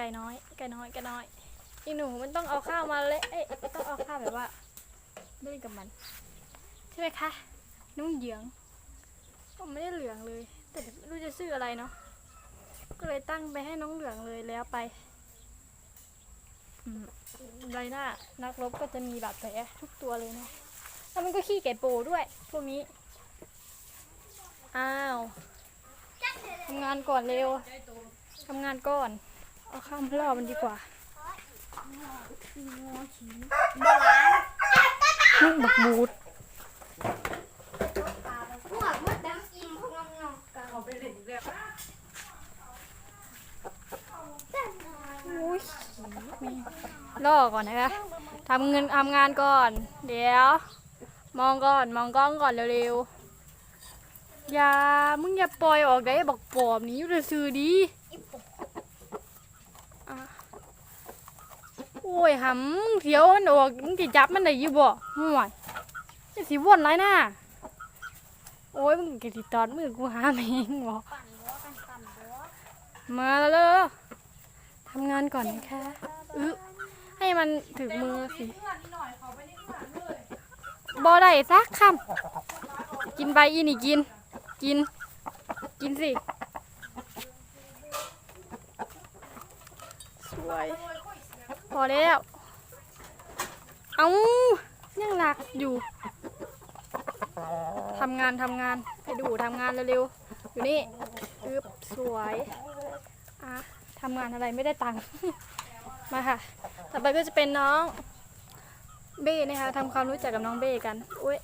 ก่น้อยไก่น้อยไก่น้อยอีหนูมันต้องเอาข้าวมาเละเอ้ยต้องเอาข้าวแบบว่าเล่นกับมัน ใช่ไหมคะนุ่งเหยืองผมไม่ได้เหลืองเลย แต่ไม่รู้จะชื่ออะไรเนาะก็เลยตั้งไปให้น้องเหลืองเลยแล้วไปอืมไรหน้านักรบก็จะมีบาดแผลทุกตัวเลยเนาะแล้วมันก็ขี้ไก่โปด้วย พวกนี้ อ้าวทำงานก่อนเร็วทำงานก่อน เอาข้ามล่อมันดีกว่าลูกบักบูดพวกมดดำอิ่มพวกน้องๆกันอุ้ยล่อก่อนนะคะทำเงินทำงานก่อน เดี๋ยว มองก่อนมองกล้องก่อนเร็วๆอย่ามึงอย่าปล่อยออกได้บอกปอบนี้อยู่ซื้อดีอะโอ้ยหำมึงเถียวมันออกมึงจะจับมันได้อยู่บ่ห่วยจะสิวนไรน่ะโอ้ยมึงกะสิตอดมือกูหาเองบ่ปั่นบัวกันปั่นบัวมาแล้วทำงานก่อนนะคะอึให้มันถึงมือสิบอได้สักคำกินไปอีนี่กิน กิน กินสิ สวย พอแล้ว เอายังหลักอยู่ ทำงานทำงานไปดูทำงานเร็วๆ อยู่นี่อึบสวยอะทำงานอะไรไม่ได้ตังค์ มาค่ะ ต่อไปก็จะเป็นน้องเบ้นะคะทำความรู้จักกับน้องเบ้กันอุ้ย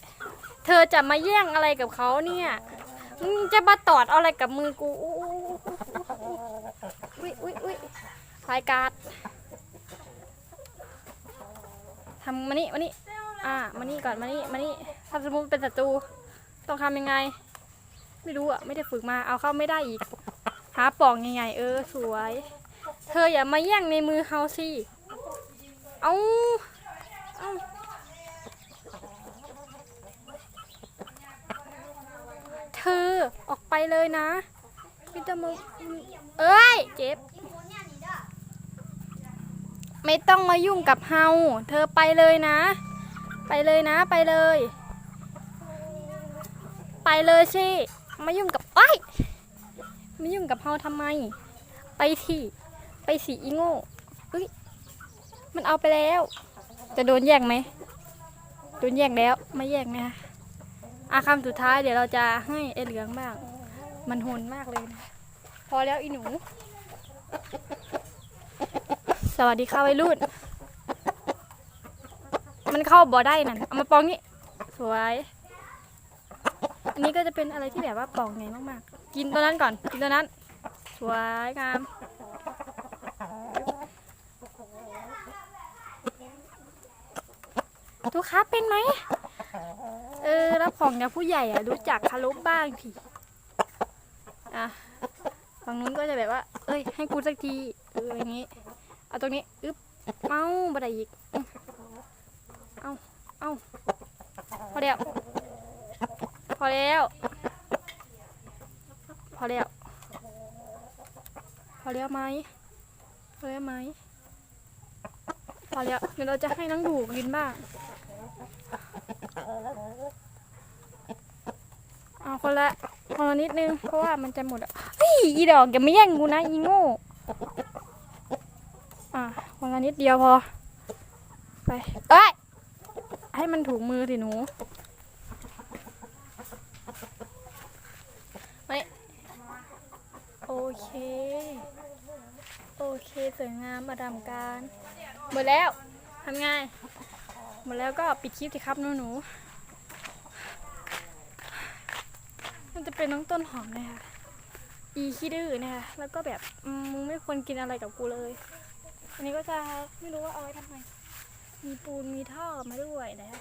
เธอจะมาแย่งอะไรกับเขาเนี่ยมึงจะมาตอดเอาอะไรกับมือกูอุ้ยอุ้ยอุ้ยสายการ์ด ทำมานี่มานี่อ่ามานี่ก่อนมานี่มานี่ถ้าสมมติเป็นศัตรูต้องทำยังไง ไม่รู้อะไม่ได้ฝึกมาเอาเข้าไม่ได้อีก หาปองยังไง เออ สวย เธออย่ามาแย่งในมือเฮาสิเอาเอาเธอออกไปเลยนะพี่จะมาเอ้ยเจ็บ กินคนเนี่ยนี่เด้อ ไม่ต้องมายุ่งกับเฮา เธอไปเลยนะ ไปเลยนะ ไปเลย ไปเลยสิมายุ่งกับไอ้มายุ่งกับเฮาทำไม ไปที่ ไปสีอีโง่เอ้ย มันเอาไปแล้ว จะโดนแย่งไหม โดนแย่งแล้ว ไม่แย่งนะคะอาคำสุดท้ายเดี๋ยวเราจะให้ไอเหลืองบ้าง มันโหนมากเลยนะ พอแล้วอีหนู สวัสดีค่ะวัยรุ่น มันเข้าบ่อได้นั่น เอามาปองนี่ สวย อันนี้ก็จะเป็นอะไรที่แบบว่าปองใหญ่มากๆ กินตัวนั้นก่อน กินตัวนั้น สวยงาม ทุกค้าเป็นไหม เออ รับของจากผู้ใหญ่อะรู้จักคารพบ้างทีอะฝั่งนู้นก็จะแบบว่า เอ้ย ให้กูสักที เอออย่างงี้ เอาตรงนี้อึ๊บเอาบันไดอีกเอาเอาพอแล้ว พอแล้ว พอแล้ว พอแล้วไหมพอแล้วไหมพอแล้วเดี๋ยวเราจะให้น้องดูกินบ้างเอาคนละคนละนิดนึงเพราะว่ามันจะหมดอะเฮ้ยอีดอกอย่าม่แย่งกูนะอีโง่ อะคนละนิดเดียวพอ ไป เอ้ย ให้มันถูกมือสิหนู ไม่ โอเค โอเค สวยงามมาดามการ หมดแล้ว ทำไง หมดแล้วก็ปิดคลิปสิครับหนูหนู มันจะเป็นน้องต้นหอมนะคะอีขี้ดื้อนะคะแล้วก็แบบมึงไม่ควรกินอะไรกับกูเลย อันนี้ก็จะไม่รู้ว่าเอาไว้ทำไมมีปูนมีท่อมาด้วยนะคะ